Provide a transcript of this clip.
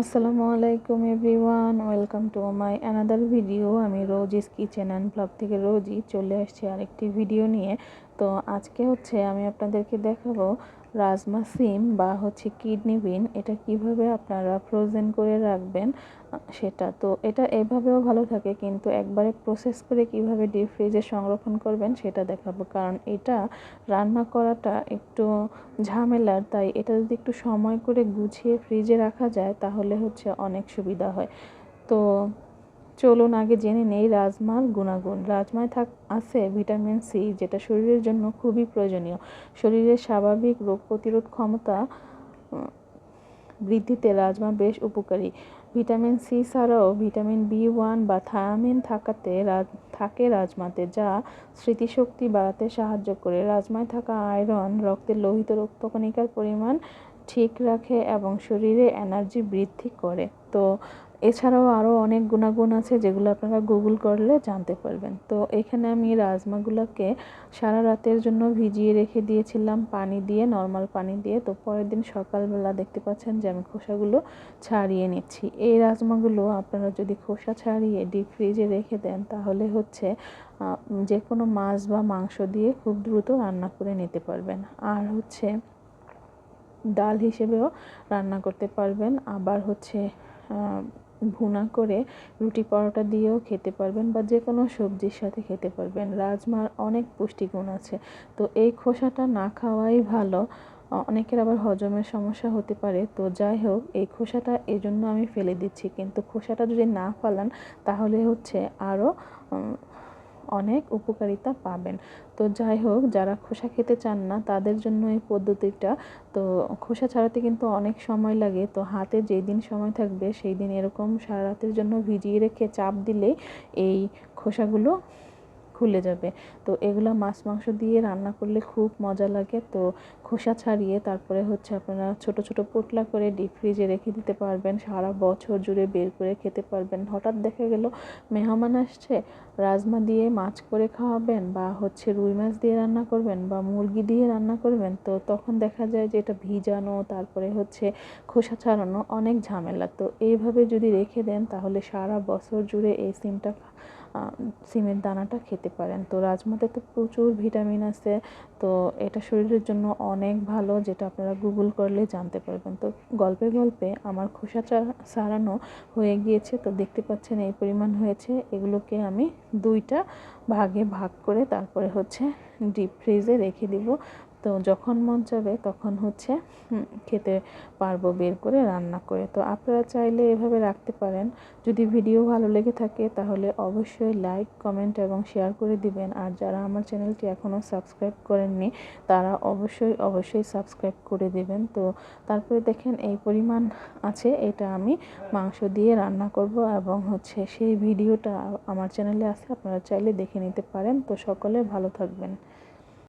আসসালামু আলাইকুম everyone, welcome to my another video. আমি রোজিস কিচেন অ্যান্ড ব্লগ থেকে রোজই চলে আসছি আরেকটি ভিডিও নিয়ে। তো আজকে হচ্ছে আমি আপনাদেরকে দেখাবো রাজমা সিম বা হচ্ছে কিডনি বিন, এটা কীভাবে আপনারা ফ্রোজেন করে রাখবেন সেটা তো এটা এভাবেও ভালো থাকে, কিন্তু একবারে প্রসেস করে কীভাবে ডিপ ফ্রিজে সংরক্ষণ করবেন সেটা দেখাবো, কারণ এটা রান্না করাটা একটু ঝামেলার, তাই এটা যদি একটু সময় করে গুছিয়ে ফ্রিজে রাখা যায়, তাহলে হচ্ছে অনেক সুবিধা হয়। তো চলুন আগে জেনে নেই রাজমার গুণাগুণ। রাজমায় থাক, আছে ভিটামিন সি, যেটা শরীরের জন্য খুবই প্রয়োজনীয়। শরীরের স্বাভাবিক রোগ প্রতিরোধ ক্ষমতা বৃদ্ধিতে রাজমা বেশ উপকারী। ভিটামিন সি ছাড়াও ভিটামিন বি ওয়ান বা থায়ামিন থাকাতে থাকে রাজমাতে, যা স্মৃতিশক্তি বাড়াতে সাহায্য করে। রাজমায় থাকা আয়রন রক্তের লোহিত রক্তকণিকার পরিমাণ ঠিক রাখে এবং শরীরে এনার্জি বৃদ্ধি করে। তো এছাড়াও আরও অনেক গুণাগুণ আছে যেগুলো আপনারা গুগল করলে জানতে পারবেন। তো এখানে আমি রাজমাগুলোকে সারা রাতের জন্য ভিজিয়ে রেখে দিয়েছিলাম পানি দিয়ে নর্মাল পানি দিয়ে। তো পরের দিন সকালবেলা দেখতে পাচ্ছেন যে আমি খোসাগুলো ছাড়িয়ে নিচ্ছি। এই রাজমাগুলো আপনারা যদি খোসা ছাড়িয়ে ডিপ ফ্রিজে রেখে দেন, তাহলে হচ্ছে যে কোনো মাছ বা মাংস দিয়ে খুব দ্রুত রান্না করে নিতে পারবেন। আর হচ্ছে, ডাল হিসেবেও রান্না করতে পারবেন। আবার হচ্ছে ভুনা করে রুটি পরোটা দিয়েও খেতে পারবেন বা যে কোনো সবজির সাথে খেতে পারবেন। রাজমার অনেক পুষ্টিগুণ আছে। তো এই খোসাটা না খাওয়াই ভালো। অনেকের আবার হজমের সমস্যা হতে পারে। তো যাই হোক, এই খোসাটা এই জন্য আমি ফেলে দিচ্ছি। কিন্তু খোসাটা যদি না ফালান, তাহলে হচ্ছে আরও অনেক উপকারিতা পাবেন। তো যাই হোক, যারা খোসা খেতে চান না, তাদের জন্য এই পদ্ধতিটা। তো খোসা ছাড়াতে কিন্তু অনেক সময় লাগে। তো হাতে যেই দিন সময় থাকবে সেই দিন এরকম সারা রাতের জন্য ভিজিয়ে রেখে চাপ দিলে এই খোসাগুলো খুলে যাবে। তো এগুলো মাছ, মাংস দিয়ে রান্না করলে খুব মজা লাগে। তো খোসা ছাড়িয়ে তারপরে হচ্ছে আপনারা ছোট ছোট পোটলা করে ডিপ ফ্রিজে রেখে দিতে পারবেন। সারা বছর জুড়ে বের করে খেতে পারবেন। হঠাৎ দেখা গেল মেহমান আসছে, রাজমা দিয়ে মাছ করে খাওয়াবেন বা হচ্ছে রুই মাছ দিয়ে রান্না করবেন বা মুরগি দিয়ে রান্না করবেন। তো তখন দেখা যায় যে এটা ভিজানো, তারপরে হচ্ছে খোসা ছাড়ানো অনেক ঝামেলা। তো এইভাবে যদি রেখে দেন তাহলে সারা বছর জুড়ে এই সিমটা সিমের দানাটা খেতে পারেন। তো রাজমাতে তো প্রচুর ভিটামিন আছে, তো এটা শরীরের জন্য অনেক ভালো, যেটা আপনারা গুগল করলে জানতে পারবেন। তো গল্পে গল্পে আমার খোসা সারানো হয়ে গিয়েছে, তো দেখতে পাচ্ছেন এই পরিমাণ হয়েছে। এগুলোকে আমি দুইটা ভাগে ভাগ করে তারপরে হচ্ছে ডিপ ফ্রিজে রেখে দিব। তো যখন মন চাবে তখন হচ্ছে খেতে পারব, বের করে রান্না করে। তো আপনারা চাইলে এভাবে রাখতে পারেন। যদি ভিডিও ভালো লেগে থাকে তাহলে অবশ্যই লাইক, কমেন্ট এবং শেয়ার করে দিবেন। আর যারা আমার চ্যানেলটি এখনও সাবস্ক্রাইব করেননি, তারা অবশ্যই অবশ্যই সাবস্ক্রাইব করে দিবেন। তো তারপরে দেখেন এই পরিমাণ আছে, এটা আমি মাংস দিয়ে রান্না করব এবং হচ্ছে সেই ভিডিওটা আমার চ্যানেলে আছে, আপনারা চাইলে দেখে নিতে পারেন। তো সকলে ভালো থাকবেন।